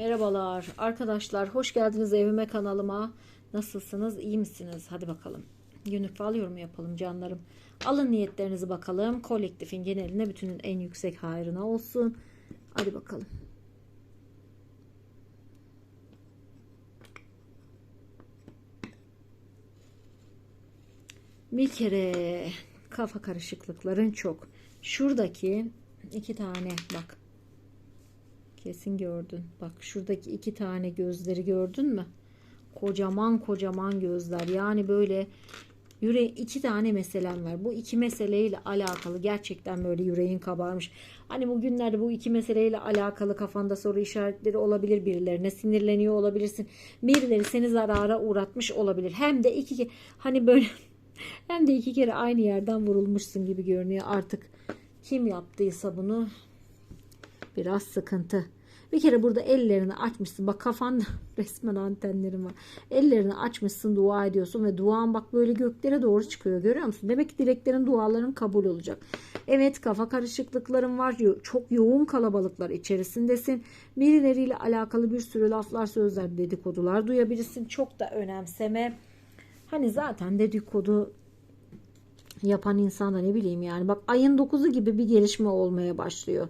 Merhabalar. Arkadaşlar hoş geldiniz evime kanalıma. Nasılsınız? İyi misiniz? Hadi bakalım. Günlük fal yorumu yapalım canlarım. Alın niyetlerinizi bakalım. Kolektifin geneline bütünün en yüksek hayrına olsun. Hadi bakalım. Bir kere kafa karışıklıkların çok. Şuradaki iki tane bak Kesin gördün. Bak şuradaki iki tane gözleri gördün mü? Kocaman kocaman gözler. Yani böyle yüre iki tane meselem var. Bu iki meseleyle alakalı gerçekten böyle yüreğin kabarmış. Hani bugünlerde bu iki meseleyle alakalı kafanda soru işaretleri olabilir. Birilerine sinirleniyor olabilirsin. Birileri seni zarara uğratmış olabilir. Hem de iki hani böyle hem de iki kere aynı yerden vurulmuşsun gibi görünüyor. Artık kim yaptıysa bunu biraz sıkıntı. Bir kere burada ellerini açmışsın. Bak kafanda resmen antenlerin var. Ellerini açmışsın dua ediyorsun ve duan bak böyle göklere doğru çıkıyor. Görüyor musun? Demek ki dileklerin duaların kabul olacak. Evet kafa karışıklıkların var. Çok yoğun kalabalıklar içerisindesin. Birileriyle alakalı bir sürü laflar, sözler, dedikodular duyabilirsin. Çok da önemseme. Hani zaten dedikodu yapan insan da ne bileyim yani. Bak ayın 9'u gibi bir gelişme olmaya başlıyor.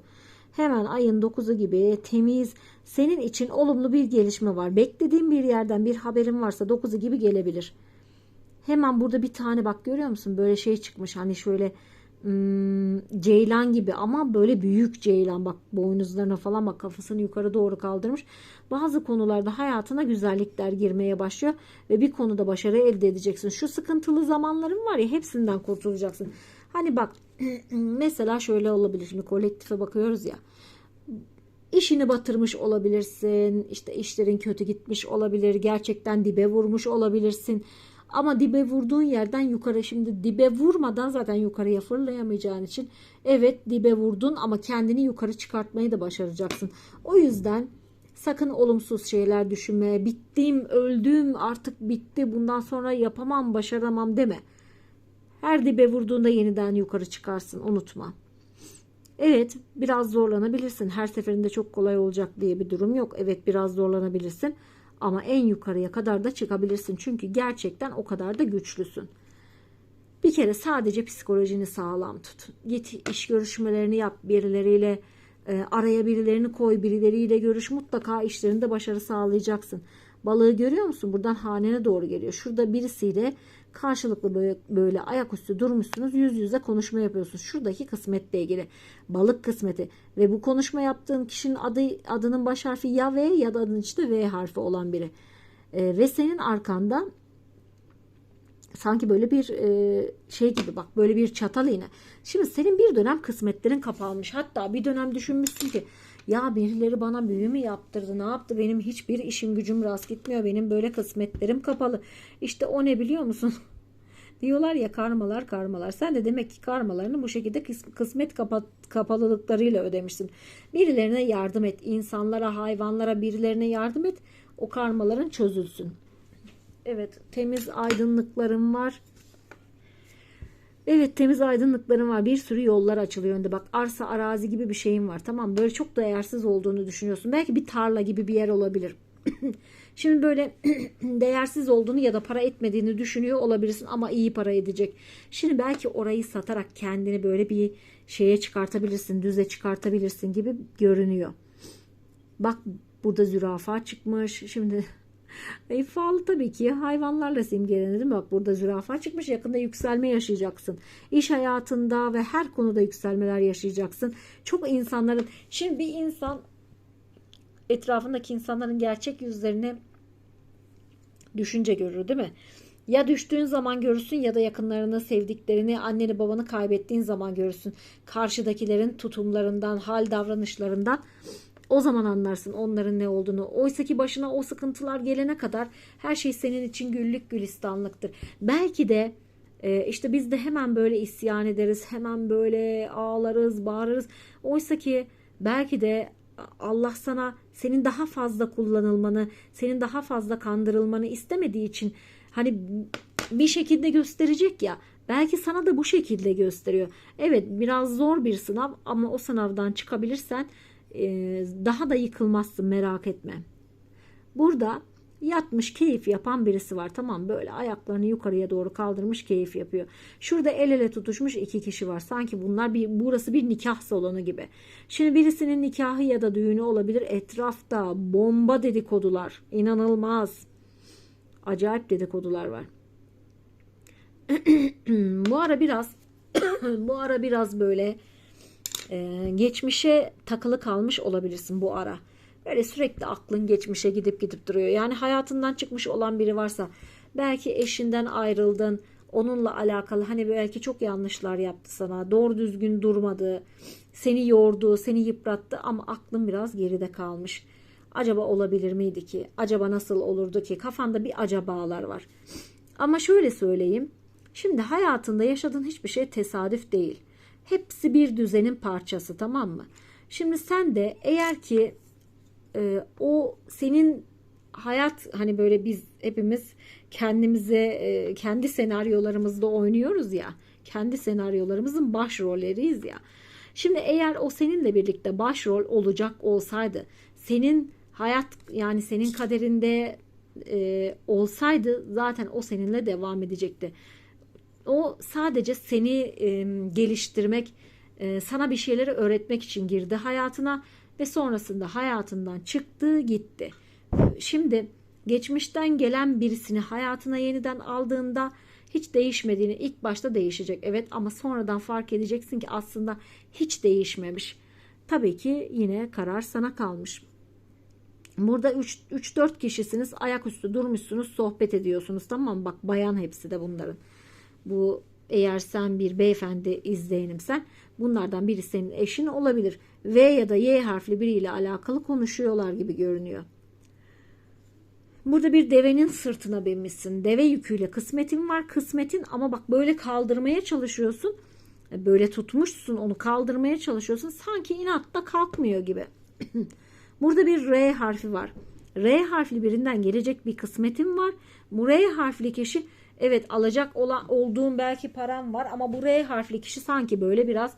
Hemen ayın 9'u gibi temiz senin için olumlu bir gelişme var. Beklediğin bir yerden bir haberin varsa 9'u gibi gelebilir. Hemen burada bir tane bak görüyor musun? Böyle şey çıkmış hani şöyle hmm, ceylan gibi ama böyle büyük ceylan bak boynuzlarına falan bak kafasını yukarı doğru kaldırmış. Bazı konularda hayatına güzellikler girmeye başlıyor ve bir konuda başarı elde edeceksin. Şu sıkıntılı zamanların var ya hepsinden kurtulacaksın. Hani bak mesela şöyle olabilir. Şimdi kolektife bakıyoruz ya. İşini batırmış olabilirsin. işte işlerin kötü gitmiş olabilir. Gerçekten dibe vurmuş olabilirsin. Ama dibe vurduğun yerden yukarı şimdi dibe vurmadan zaten yukarıya fırlayamayacağın için evet dibe vurdun ama kendini yukarı çıkartmayı da başaracaksın. O yüzden sakın olumsuz şeyler düşünme. Bittim, öldüm, artık bitti. Bundan sonra yapamam, başaramam deme. Her dibe vurduğunda yeniden yukarı çıkarsın unutma. Evet biraz zorlanabilirsin. Her seferinde çok kolay olacak diye bir durum yok. Evet biraz zorlanabilirsin. Ama en yukarıya kadar da çıkabilirsin. Çünkü gerçekten o kadar da güçlüsün. Bir kere sadece psikolojini sağlam tut. Git iş görüşmelerini yap birileriyle. E, araya birilerini koy birileriyle görüş. Mutlaka işlerinde başarı sağlayacaksın. Balığı görüyor musun? Buradan hanene doğru geliyor. Şurada birisiyle karşılıklı böyle, böyle ayaküstü durmuşsunuz. Yüz yüze konuşma yapıyorsunuz. Şuradaki kısmetle ilgili. Balık kısmeti. Ve bu konuşma yaptığın kişinin adı adının baş harfi ya V ya da adının içinde V harfi olan biri. E, ve senin arkanda sanki böyle bir e, şey gibi bak böyle bir çatal iğne. Şimdi senin bir dönem kısmetlerin kapanmış. Hatta bir dönem düşünmüşsün ki ya birileri bana büyü mü yaptırdı ne yaptı benim hiçbir işim gücüm rast gitmiyor benim böyle kısmetlerim kapalı. İşte o ne biliyor musun? Diyorlar ya karmalar karmalar. Sen de demek ki karmalarını bu şekilde kısmet kapa kapalılıklarıyla ödemişsin. Birilerine yardım et. insanlara, hayvanlara, birilerine yardım et. O karmaların çözülsün. Evet, temiz aydınlıklarım var. Evet temiz aydınlıklarım var. Bir sürü yollar açılıyor önde. Bak arsa arazi gibi bir şeyin var. Tamam böyle çok değersiz olduğunu düşünüyorsun. Belki bir tarla gibi bir yer olabilir. Şimdi böyle değersiz olduğunu ya da para etmediğini düşünüyor olabilirsin ama iyi para edecek. Şimdi belki orayı satarak kendini böyle bir şeye çıkartabilirsin, düze çıkartabilirsin gibi görünüyor. Bak burada zürafa çıkmış. Şimdi e, fal tabii ki hayvanlarla simgelenir. Bak burada zürafa çıkmış. Yakında yükselme yaşayacaksın. İş hayatında ve her konuda yükselmeler yaşayacaksın. Çok insanların şimdi bir insan etrafındaki insanların gerçek yüzlerini düşünce görür değil mi? Ya düştüğün zaman görürsün ya da yakınlarını, sevdiklerini, anneni babanı kaybettiğin zaman görürsün. Karşıdakilerin tutumlarından, hal davranışlarından o zaman anlarsın onların ne olduğunu. Oysa ki başına o sıkıntılar gelene kadar her şey senin için güllük gülistanlıktır. Belki de e, işte biz de hemen böyle isyan ederiz. Hemen böyle ağlarız, bağırırız. Oysa ki belki de Allah sana senin daha fazla kullanılmanı, senin daha fazla kandırılmanı istemediği için hani bir şekilde gösterecek ya. Belki sana da bu şekilde gösteriyor. Evet biraz zor bir sınav ama o sınavdan çıkabilirsen daha da yıkılmazsın merak etme. Burada yatmış keyif yapan birisi var. Tamam böyle ayaklarını yukarıya doğru kaldırmış keyif yapıyor. Şurada el ele tutuşmuş iki kişi var. Sanki bunlar bir burası bir nikah salonu gibi. Şimdi birisinin nikahı ya da düğünü olabilir. Etrafta bomba dedikodular. İnanılmaz. Acayip dedikodular var. bu ara biraz bu ara biraz böyle e, geçmişe takılı kalmış olabilirsin bu ara. Böyle sürekli aklın geçmişe gidip gidip duruyor. Yani hayatından çıkmış olan biri varsa belki eşinden ayrıldın. Onunla alakalı hani belki çok yanlışlar yaptı sana. Doğru düzgün durmadı. Seni yordu, seni yıprattı ama aklın biraz geride kalmış. Acaba olabilir miydi ki? Acaba nasıl olurdu ki? Kafanda bir acabalar var. Ama şöyle söyleyeyim. Şimdi hayatında yaşadığın hiçbir şey tesadüf değil. Hepsi bir düzenin parçası tamam mı? Şimdi sen de eğer ki e, o senin hayat hani böyle biz hepimiz kendimize e, kendi senaryolarımızda oynuyoruz ya. Kendi senaryolarımızın başrolleriyiz ya. Şimdi eğer o seninle birlikte başrol olacak olsaydı senin hayat yani senin kaderinde e, olsaydı zaten o seninle devam edecekti. O sadece seni e, geliştirmek, e, sana bir şeyleri öğretmek için girdi hayatına ve sonrasında hayatından çıktı gitti. Şimdi geçmişten gelen birisini hayatına yeniden aldığında hiç değişmediğini ilk başta değişecek. Evet ama sonradan fark edeceksin ki aslında hiç değişmemiş. Tabii ki yine karar sana kalmış. Burada 3-4 kişisiniz ayaküstü durmuşsunuz sohbet ediyorsunuz tamam mı? Bak bayan hepsi de bunların. Bu eğer sen bir beyefendi izleyenimsen bunlardan biri senin eşin olabilir. V ya da Y harfli biriyle alakalı konuşuyorlar gibi görünüyor. Burada bir devenin sırtına binmişsin. Deve yüküyle kısmetin var. Kısmetin ama bak böyle kaldırmaya çalışıyorsun. Böyle tutmuşsun onu kaldırmaya çalışıyorsun. Sanki inatla kalkmıyor gibi. Burada bir R harfi var. R harfli birinden gelecek bir kısmetin var. Bu R harfli kişi evet alacak olan olduğun belki param var ama bu R harfli kişi sanki böyle biraz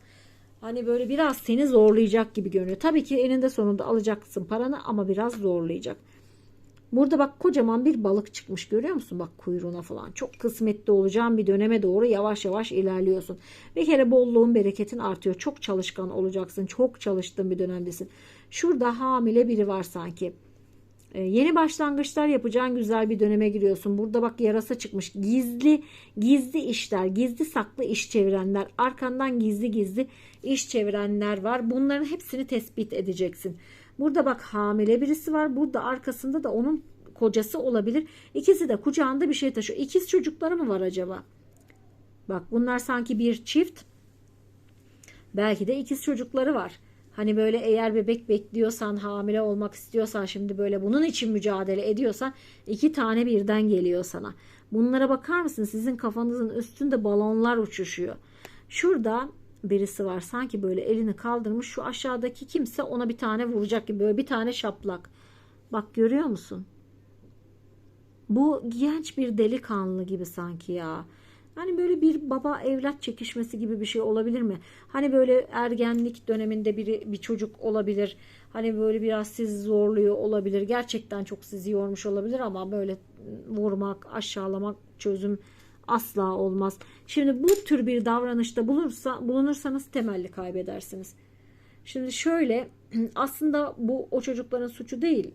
hani böyle biraz seni zorlayacak gibi görünüyor. Tabii ki eninde sonunda alacaksın paranı ama biraz zorlayacak. Burada bak kocaman bir balık çıkmış görüyor musun? Bak kuyruğuna falan. Çok kısmetli olacağın bir döneme doğru yavaş yavaş ilerliyorsun. Bir kere bolluğun bereketin artıyor. Çok çalışkan olacaksın. Çok çalıştığın bir dönemdesin. Şurada hamile biri var sanki. Ee, yeni başlangıçlar yapacağın güzel bir döneme giriyorsun. Burada bak yarasa çıkmış. Gizli gizli işler, gizli saklı iş çevirenler, arkandan gizli gizli iş çevirenler var. Bunların hepsini tespit edeceksin. Burada bak hamile birisi var. Burada arkasında da onun kocası olabilir. İkisi de kucağında bir şey taşıyor. İkiz çocukları mı var acaba? Bak bunlar sanki bir çift. Belki de ikiz çocukları var. Hani böyle eğer bebek bekliyorsan, hamile olmak istiyorsan, şimdi böyle bunun için mücadele ediyorsan iki tane birden geliyor sana. Bunlara bakar mısın? Sizin kafanızın üstünde balonlar uçuşuyor. Şurada birisi var. Sanki böyle elini kaldırmış. Şu aşağıdaki kimse ona bir tane vuracak gibi. Böyle bir tane şaplak. Bak görüyor musun? Bu genç bir delikanlı gibi sanki ya. Hani böyle bir baba evlat çekişmesi gibi bir şey olabilir mi? Hani böyle ergenlik döneminde biri bir çocuk olabilir. Hani böyle biraz sizi zorluyor olabilir. Gerçekten çok sizi yormuş olabilir ama böyle vurmak, aşağılamak çözüm asla olmaz. Şimdi bu tür bir davranışta bulursa, bulunursanız temelli kaybedersiniz. Şimdi şöyle aslında bu o çocukların suçu değil.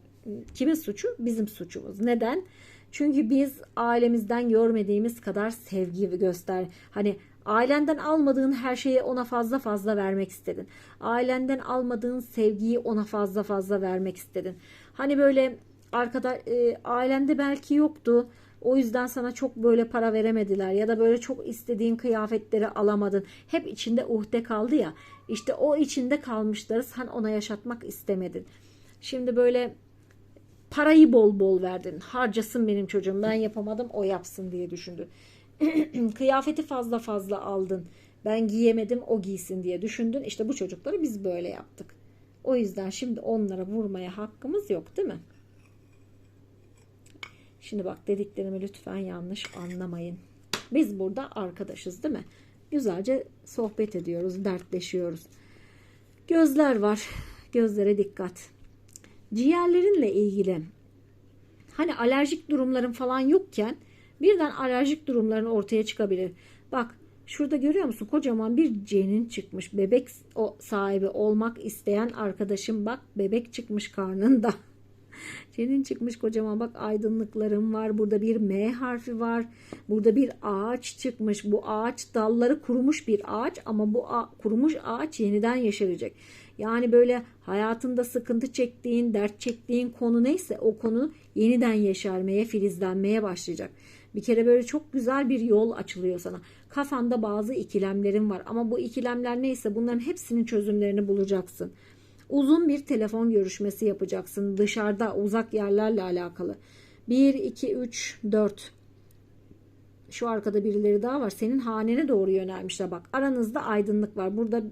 Kimin suçu? Bizim suçumuz. Neden? Çünkü biz ailemizden görmediğimiz kadar sevgi göster. Hani ailenden almadığın her şeyi ona fazla fazla vermek istedin. Ailenden almadığın sevgiyi ona fazla fazla vermek istedin. Hani böyle arkada e, ailende belki yoktu. O yüzden sana çok böyle para veremediler ya da böyle çok istediğin kıyafetleri alamadın. Hep içinde uhde kaldı ya. İşte o içinde kalmışları sen ona yaşatmak istemedin. Şimdi böyle parayı bol bol verdin. Harcasın benim çocuğum ben yapamadım o yapsın diye düşündün. Kıyafeti fazla fazla aldın. Ben giyemedim o giysin diye düşündün. İşte bu çocukları biz böyle yaptık. O yüzden şimdi onlara vurmaya hakkımız yok değil mi? Şimdi bak dediklerimi lütfen yanlış anlamayın. Biz burada arkadaşız değil mi? Güzelce sohbet ediyoruz, dertleşiyoruz. Gözler var. gözlere dikkat. Ciğerlerinle ilgili hani alerjik durumların falan yokken birden alerjik durumların ortaya çıkabilir. Bak şurada görüyor musun kocaman bir cenin çıkmış. Bebek o sahibi olmak isteyen arkadaşım bak bebek çıkmış karnında. Cenin çıkmış kocaman bak aydınlıklarım var. Burada bir M harfi var. Burada bir ağaç çıkmış. Bu ağaç dalları kurumuş bir ağaç ama bu kurumuş ağaç yeniden yeşerecek. Yani böyle hayatında sıkıntı çektiğin, dert çektiğin konu neyse o konu yeniden yeşermeye, filizlenmeye başlayacak. Bir kere böyle çok güzel bir yol açılıyor sana. Kafanda bazı ikilemlerin var ama bu ikilemler neyse bunların hepsinin çözümlerini bulacaksın. Uzun bir telefon görüşmesi yapacaksın dışarıda uzak yerlerle alakalı. 1, 2, 3, 4. Şu arkada birileri daha var. Senin hanene doğru yönelmişler. Bak aranızda aydınlık var. Burada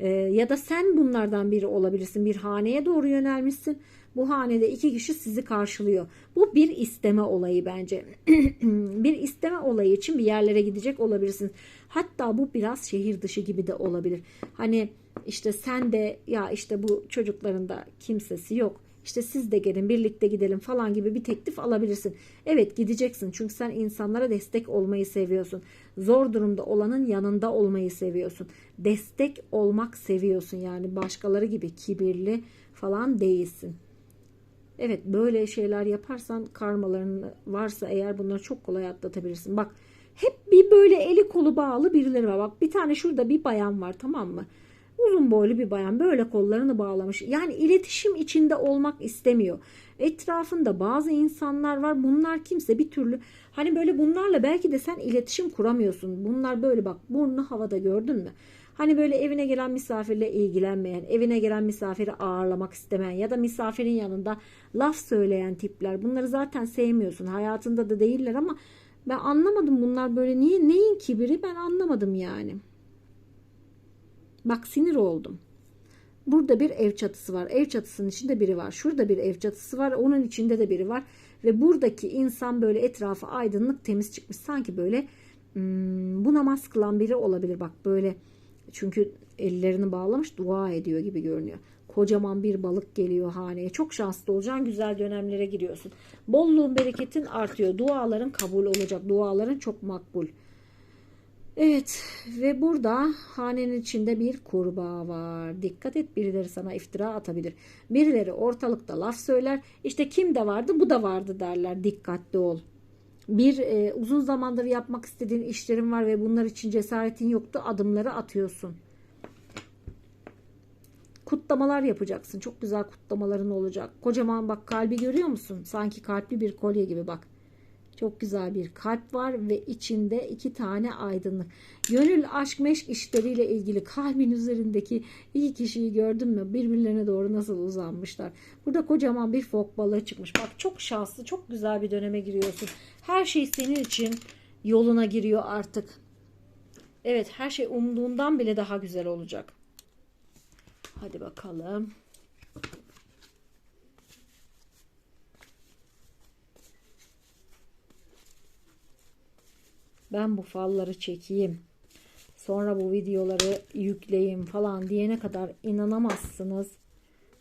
e, ya da sen bunlardan biri olabilirsin. Bir haneye doğru yönelmişsin. Bu hanede iki kişi sizi karşılıyor. Bu bir isteme olayı bence. bir isteme olayı için bir yerlere gidecek olabilirsin. Hatta bu biraz şehir dışı gibi de olabilir. Hani işte sen de ya işte bu çocukların da kimsesi yok. İşte siz de gelin birlikte gidelim falan gibi bir teklif alabilirsin. Evet gideceksin çünkü sen insanlara destek olmayı seviyorsun. Zor durumda olanın yanında olmayı seviyorsun. Destek olmak seviyorsun yani başkaları gibi kibirli falan değilsin. Evet böyle şeyler yaparsan karmaların varsa eğer bunları çok kolay atlatabilirsin. Bak hep bir böyle eli kolu bağlı birileri var. Bak bir tane şurada bir bayan var tamam mı? Uzun boylu bir bayan böyle kollarını bağlamış. Yani iletişim içinde olmak istemiyor. Etrafında bazı insanlar var. Bunlar kimse bir türlü hani böyle bunlarla belki de sen iletişim kuramıyorsun. Bunlar böyle bak burnu havada gördün mü? Hani böyle evine gelen misafirle ilgilenmeyen, evine gelen misafiri ağırlamak istemeyen ya da misafirin yanında laf söyleyen tipler. Bunları zaten sevmiyorsun. Hayatında da değiller ama ben anlamadım bunlar böyle niye neyin kibiri ben anlamadım yani. Bak sinir oldum. Burada bir ev çatısı var. Ev çatısının içinde biri var. Şurada bir ev çatısı var. Onun içinde de biri var. Ve buradaki insan böyle etrafı aydınlık temiz çıkmış. Sanki böyle hmm, bu namaz kılan biri olabilir. Bak böyle çünkü ellerini bağlamış dua ediyor gibi görünüyor. Kocaman bir balık geliyor haneye. Çok şanslı olacaksın. Güzel dönemlere giriyorsun. Bolluğun bereketin artıyor. Duaların kabul olacak. Duaların çok makbul. Evet ve burada hanenin içinde bir kurbağa var. Dikkat et birileri sana iftira atabilir. Birileri ortalıkta laf söyler. İşte kim de vardı bu da vardı derler. Dikkatli ol. Bir e, uzun zamandır yapmak istediğin işlerin var ve bunlar için cesaretin yoktu. Adımları atıyorsun. Kutlamalar yapacaksın. Çok güzel kutlamaların olacak. Kocaman bak kalbi görüyor musun? Sanki kalpli bir kolye gibi bak. Çok güzel bir kalp var ve içinde iki tane aydınlık. Gönül aşk meşk işleriyle ilgili kalbin üzerindeki iki kişiyi gördün mü? Birbirlerine doğru nasıl uzanmışlar. Burada kocaman bir fok balığı çıkmış. Bak çok şanslı, çok güzel bir döneme giriyorsun. Her şey senin için yoluna giriyor artık. Evet her şey umduğundan bile daha güzel olacak. Hadi bakalım. Ben bu falları çekeyim sonra bu videoları yükleyeyim falan diyene kadar inanamazsınız.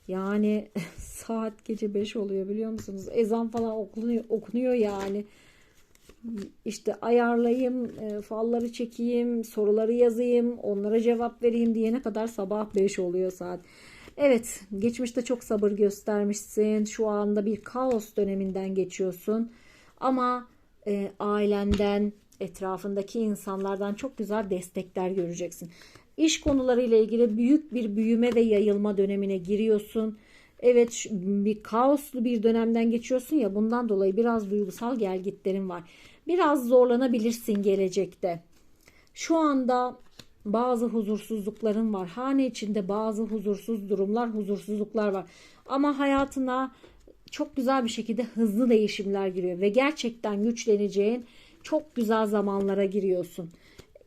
Yani saat gece 5 oluyor biliyor musunuz? Ezan falan okunuyor, okunuyor yani. İşte ayarlayayım, e, falları çekeyim, soruları yazayım, onlara cevap vereyim diyene kadar sabah 5 oluyor saat. Evet, geçmişte çok sabır göstermişsin. Şu anda bir kaos döneminden geçiyorsun. Ama e, ailenden, etrafındaki insanlardan çok güzel destekler göreceksin. İş konularıyla ilgili büyük bir büyüme ve yayılma dönemine giriyorsun. Evet bir kaoslu bir dönemden geçiyorsun ya bundan dolayı biraz duygusal gelgitlerin var. Biraz zorlanabilirsin gelecekte. Şu anda bazı huzursuzlukların var. Hane içinde bazı huzursuz durumlar, huzursuzluklar var. Ama hayatına çok güzel bir şekilde hızlı değişimler giriyor ve gerçekten güçleneceğin çok güzel zamanlara giriyorsun.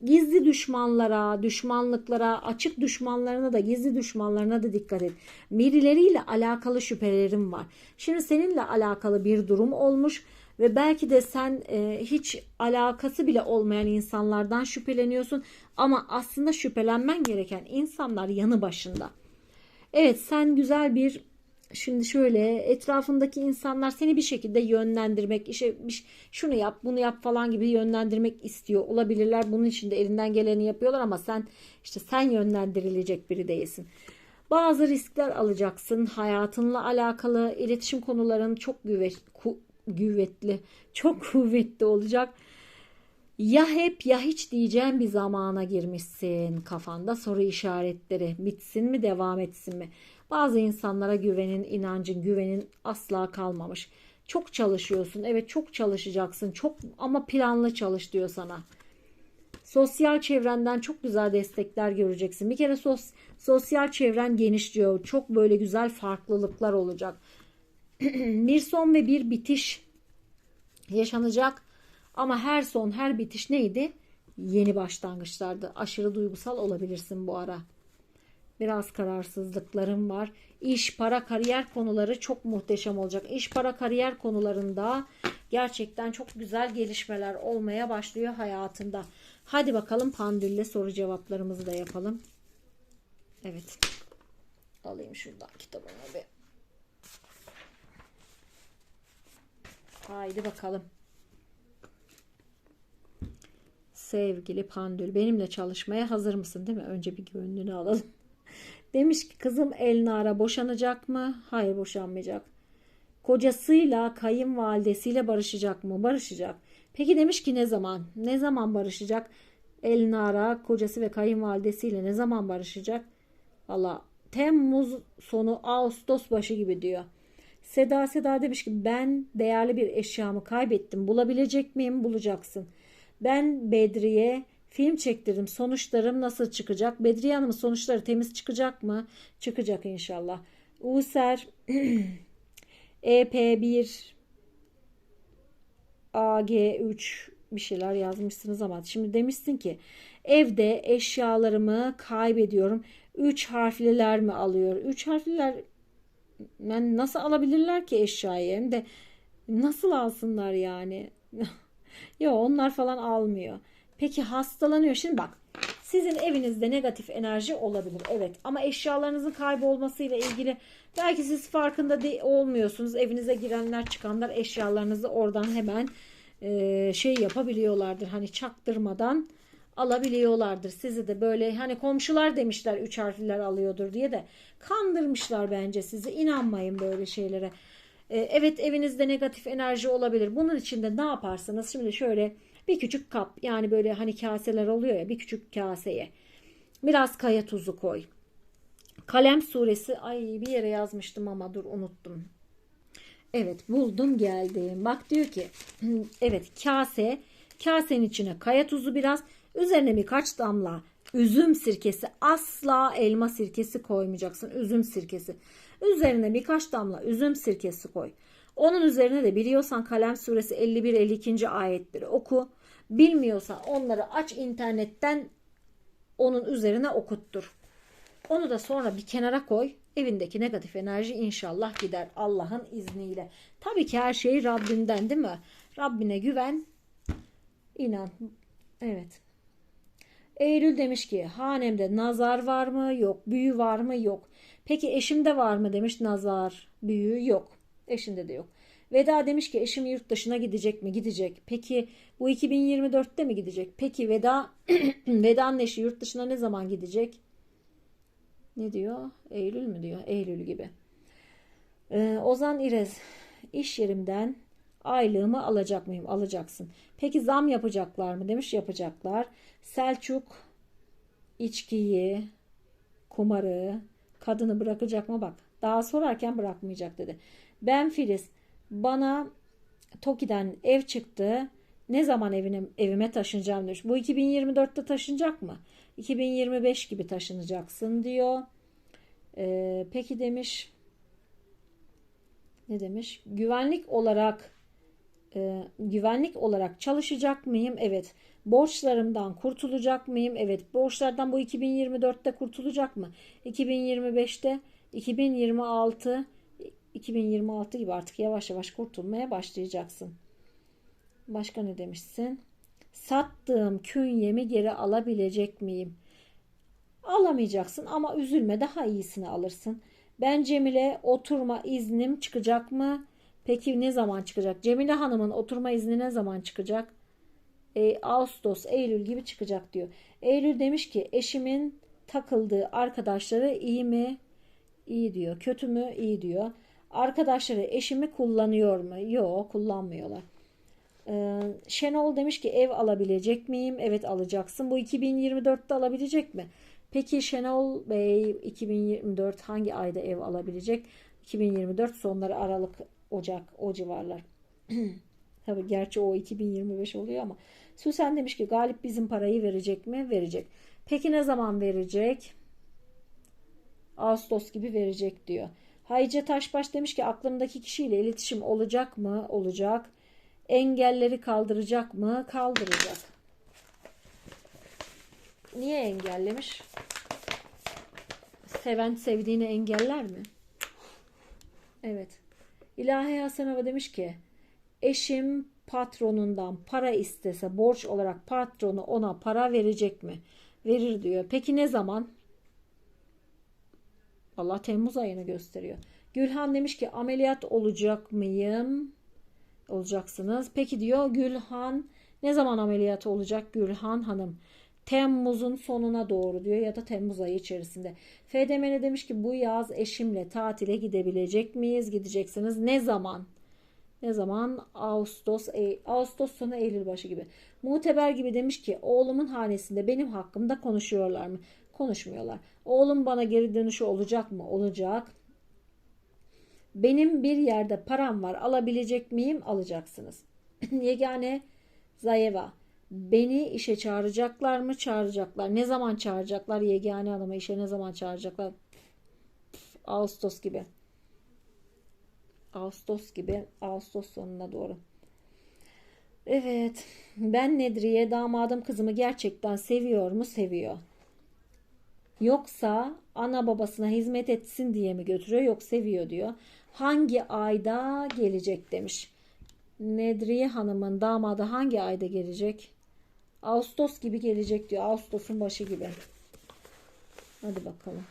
Gizli düşmanlara, düşmanlıklara, açık düşmanlarına da gizli düşmanlarına da dikkat et. Birileriyle alakalı şüphelerim var. Şimdi seninle alakalı bir durum olmuş ve belki de sen e, hiç alakası bile olmayan insanlardan şüpheleniyorsun ama aslında şüphelenmen gereken insanlar yanı başında. Evet sen güzel bir şimdi şöyle etrafındaki insanlar seni bir şekilde yönlendirmek bir- şunu yap bunu yap falan gibi yönlendirmek istiyor olabilirler. Bunun için de elinden geleni yapıyorlar ama sen işte sen yönlendirilecek biri değilsin. Bazı riskler alacaksın. Hayatınla alakalı iletişim konuların çok güve- ku- güvetli, çok kuvvetli olacak. Ya hep ya hiç diyeceğim bir zamana girmişsin kafanda soru işaretleri bitsin mi devam etsin mi? Bazı insanlara güvenin, inancın, güvenin asla kalmamış. Çok çalışıyorsun. Evet çok çalışacaksın. Çok ama planlı çalış diyor sana. Sosyal çevrenden çok güzel destekler göreceksin. Bir kere sos, sosyal çevren geniş diyor. Çok böyle güzel farklılıklar olacak. bir son ve bir bitiş yaşanacak. Ama her son her bitiş neydi? Yeni başlangıçlardı. Aşırı duygusal olabilirsin bu ara. Biraz kararsızlıklarım var. İş, para, kariyer konuları çok muhteşem olacak. İş, para, kariyer konularında gerçekten çok güzel gelişmeler olmaya başlıyor hayatında. Hadi bakalım pandille soru cevaplarımızı da yapalım. Evet. Alayım şuradan kitabımı bir. Haydi bakalım. Sevgili Pandül benimle çalışmaya hazır mısın değil mi? Önce bir gönlünü alalım. Demiş ki kızım Elnara boşanacak mı? Hayır boşanmayacak. Kocasıyla kayınvalidesiyle barışacak mı? Barışacak. Peki demiş ki ne zaman? Ne zaman barışacak? Elnara kocası ve kayınvalidesiyle ne zaman barışacak? Valla Temmuz sonu Ağustos başı gibi diyor. Seda Seda demiş ki ben değerli bir eşyamı kaybettim. Bulabilecek miyim? Bulacaksın. Ben Bedriye film çektirdim. Sonuçlarım nasıl çıkacak? Bedriye Hanım'ın sonuçları temiz çıkacak mı? Çıkacak inşallah. User EP1 AG3 bir şeyler yazmışsınız ama şimdi demişsin ki evde eşyalarımı kaybediyorum. 3 harfliler mi alıyor? 3 harfliler yani nasıl alabilirler ki eşyayı hem de nasıl alsınlar yani? Yok onlar falan almıyor. Peki hastalanıyor. Şimdi bak sizin evinizde negatif enerji olabilir. Evet ama eşyalarınızın kaybolmasıyla ilgili belki siz farkında olmuyorsunuz. Evinize girenler çıkanlar eşyalarınızı oradan hemen e, şey yapabiliyorlardır. Hani çaktırmadan alabiliyorlardır. Sizi de böyle hani komşular demişler üç harfliler alıyordur diye de kandırmışlar bence sizi. İnanmayın böyle şeylere. E, evet evinizde negatif enerji olabilir. Bunun için de ne yaparsınız? Şimdi şöyle bir küçük kap yani böyle hani kaseler oluyor ya bir küçük kaseye biraz kaya tuzu koy. Kalem suresi ay bir yere yazmıştım ama dur unuttum. Evet buldum geldim. Bak diyor ki evet kase kasenin içine kaya tuzu biraz üzerine birkaç damla üzüm sirkesi asla elma sirkesi koymayacaksın. Üzüm sirkesi. Üzerine birkaç damla üzüm sirkesi koy. Onun üzerine de biliyorsan Kalem suresi 51-52. ayetleri oku. Bilmiyorsan onları aç internetten onun üzerine okuttur. Onu da sonra bir kenara koy. Evindeki negatif enerji inşallah gider Allah'ın izniyle. Tabii ki her şey Rabbinden değil mi? Rabbine güven. İnan. Evet. Eylül demiş ki hanemde nazar var mı? Yok. Büyü var mı? Yok. Peki eşimde var mı demiş nazar, büyü yok. Eşinde de yok. Veda demiş ki eşim yurt dışına gidecek mi? Gidecek. Peki bu 2024'te mi gidecek? Peki Veda Veda'nın eşi yurt dışına ne zaman gidecek? Ne diyor? Eylül mü diyor? Eylül gibi. Ee, Ozan İrez iş yerimden aylığımı alacak mıyım? Alacaksın. Peki zam yapacaklar mı? Demiş yapacaklar. Selçuk içkiyi, kumarı, kadını bırakacak mı? Bak daha sorarken bırakmayacak dedi. Ben Filiz bana Toki'den ev çıktı. Ne zaman evine, evime taşınacağım demiş. Bu 2024'te taşınacak mı? 2025 gibi taşınacaksın diyor. Ee, peki demiş ne demiş? Güvenlik olarak e, güvenlik olarak çalışacak mıyım? Evet. Borçlarımdan kurtulacak mıyım? Evet. Borçlardan bu 2024'te kurtulacak mı? 2025'te 2026 2026 gibi artık yavaş yavaş kurtulmaya başlayacaksın. Başka ne demişsin? Sattığım künyemi geri alabilecek miyim? Alamayacaksın ama üzülme daha iyisini alırsın. Ben Cemile oturma iznim çıkacak mı? Peki ne zaman çıkacak? Cemile Hanım'ın oturma izni ne zaman çıkacak? E, Ağustos, Eylül gibi çıkacak diyor. Eylül demiş ki eşimin takıldığı arkadaşları iyi mi? İyi diyor. Kötü mü? İyi diyor. Arkadaşları eşimi kullanıyor mu? Yok kullanmıyorlar. Ee, Şenol demiş ki ev alabilecek miyim? Evet alacaksın. Bu 2024'te alabilecek mi? Peki Şenol Bey 2024 hangi ayda ev alabilecek? 2024 sonları Aralık, Ocak o civarlar. Tabii gerçi o 2025 oluyor ama Süsen demiş ki Galip bizim parayı verecek mi? Verecek. Peki ne zaman verecek? Ağustos gibi verecek diyor. Hayce Taşbaş demiş ki aklımdaki kişiyle iletişim olacak mı? Olacak. Engelleri kaldıracak mı? Kaldıracak. Niye engellemiş? Seven sevdiğini engeller mi? Evet. İlahi Hasanova demiş ki eşim patronundan para istese borç olarak patronu ona para verecek mi? Verir diyor. Peki ne zaman? Allah Temmuz ayını gösteriyor. Gülhan demiş ki ameliyat olacak mıyım? Olacaksınız. Peki diyor Gülhan ne zaman ameliyat olacak Gülhan Hanım? Temmuz'un sonuna doğru diyor ya da Temmuz ayı içerisinde. FDM'ne demiş ki bu yaz eşimle tatile gidebilecek miyiz? Gideceksiniz. Ne zaman? Ne zaman? Ağustos, e Ağustos sonu Eylül başı gibi. Muteber gibi demiş ki oğlumun hanesinde benim hakkımda konuşuyorlar mı? Konuşmuyorlar. Oğlum bana geri dönüşü olacak mı? Olacak. Benim bir yerde param var alabilecek miyim? Alacaksınız. Yegane Zayeva. Beni işe çağıracaklar mı? Çağıracaklar. Ne zaman çağıracaklar? Yegane hanıma işe ne zaman çağıracaklar? Ağustos gibi. Ağustos gibi. Ağustos sonuna doğru. Evet. Ben Nedriye damadım kızımı gerçekten seviyor mu? Seviyor. Yoksa ana babasına hizmet etsin diye mi götürüyor? Yok seviyor diyor. Hangi ayda gelecek demiş. Nedriye Hanım'ın damadı hangi ayda gelecek? Ağustos gibi gelecek diyor. Ağustos'un başı gibi. Hadi bakalım.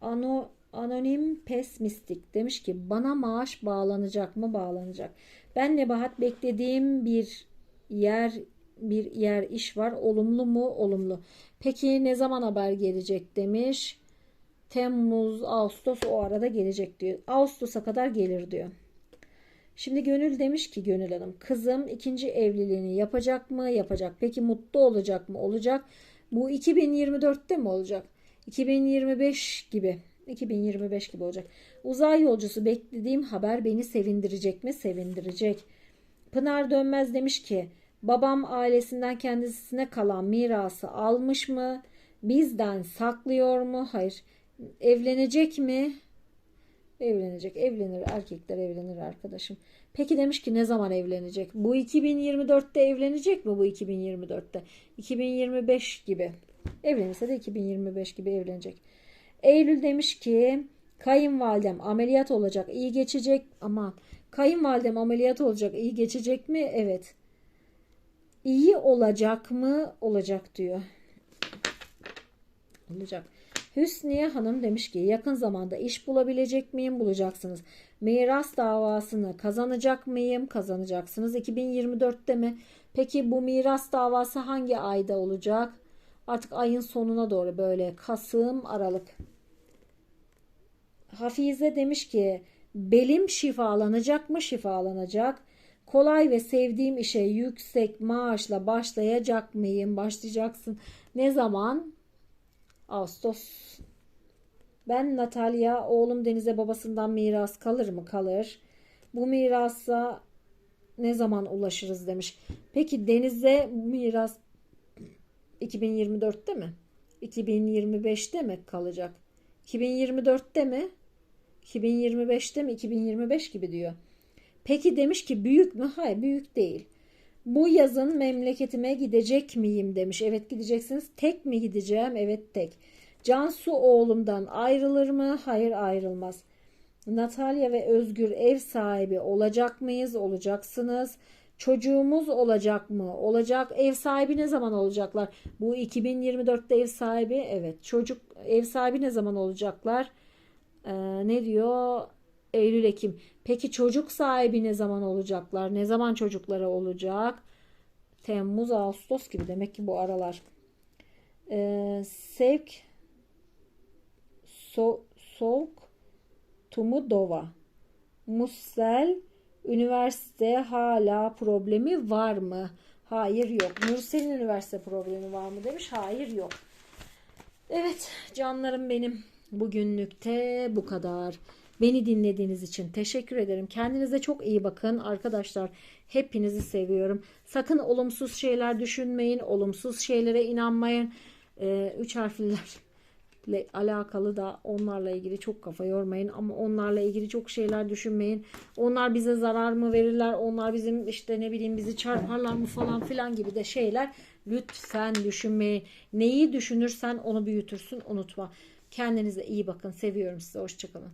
Ano, anonim pesmistik demiş ki bana maaş bağlanacak mı? Bağlanacak. Ben Nebahat beklediğim bir yer bir yer iş var. Olumlu mu? Olumlu. Peki ne zaman haber gelecek demiş. Temmuz, Ağustos o arada gelecek diyor. Ağustos'a kadar gelir diyor. Şimdi Gönül demiş ki Gönül Hanım kızım ikinci evliliğini yapacak mı? Yapacak. Peki mutlu olacak mı? Olacak. Bu 2024'te mi olacak? 2025 gibi. 2025 gibi olacak. Uzay yolcusu beklediğim haber beni sevindirecek mi? Sevindirecek. Pınar Dönmez demiş ki babam ailesinden kendisine kalan mirası almış mı? Bizden saklıyor mu? Hayır. Evlenecek mi? Evlenecek. Evlenir. Erkekler evlenir arkadaşım. Peki demiş ki ne zaman evlenecek? Bu 2024'te evlenecek mi bu 2024'te? 2025 gibi. Evlenirse de 2025 gibi evlenecek. Eylül demiş ki kayınvalidem ameliyat olacak iyi geçecek ama kayınvalidem ameliyat olacak iyi geçecek mi? Evet. İyi olacak mı? Olacak diyor. Olacak. Hüsniye Hanım demiş ki yakın zamanda iş bulabilecek miyim? Bulacaksınız. Miras davasını kazanacak mıyım? Kazanacaksınız. 2024'te mi? Peki bu miras davası hangi ayda olacak? Artık ayın sonuna doğru böyle Kasım, Aralık. Hafize demiş ki belim şifalanacak mı? Şifalanacak. Kolay ve sevdiğim işe yüksek maaşla başlayacak mıyım? Başlayacaksın. Ne zaman? Ağustos. Ben Natalya, oğlum Deniz'e babasından miras kalır mı? Kalır. Bu mirasa ne zaman ulaşırız demiş. Peki Deniz'e miras 2024'te mi? 2025'te mi kalacak? 2024'te mi? 2025'te mi? 2025 gibi diyor. Peki demiş ki büyük mü? Hayır büyük değil. Bu yazın memleketime gidecek miyim demiş. Evet gideceksiniz. Tek mi gideceğim? Evet tek. Cansu oğlumdan ayrılır mı? Hayır ayrılmaz. Natalya ve Özgür ev sahibi olacak mıyız? Olacaksınız. Çocuğumuz olacak mı? Olacak. Ev sahibi ne zaman olacaklar? Bu 2024'te ev sahibi. Evet. Çocuk ev sahibi ne zaman olacaklar? Ee, ne diyor? Eylül Ekim. Peki çocuk sahibi ne zaman olacaklar? Ne zaman çocukları olacak? Temmuz Ağustos gibi demek ki bu aralar. Ee, sevk so, soğuk Tumudova. Mussel üniversite hala problemi var mı? Hayır yok. Nursel'in üniversite problemi var mı demiş. Hayır yok. Evet canlarım benim. Bugünlükte bu kadar. Beni dinlediğiniz için teşekkür ederim. Kendinize çok iyi bakın arkadaşlar. Hepinizi seviyorum. Sakın olumsuz şeyler düşünmeyin. Olumsuz şeylere inanmayın. Ee, üç harflilerle alakalı da onlarla ilgili çok kafa yormayın. Ama onlarla ilgili çok şeyler düşünmeyin. Onlar bize zarar mı verirler? Onlar bizim işte ne bileyim bizi çarparlar mı falan filan gibi de şeyler. Lütfen düşünmeyin. Neyi düşünürsen onu büyütürsün unutma. Kendinize iyi bakın. Seviyorum sizi. Hoşçakalın.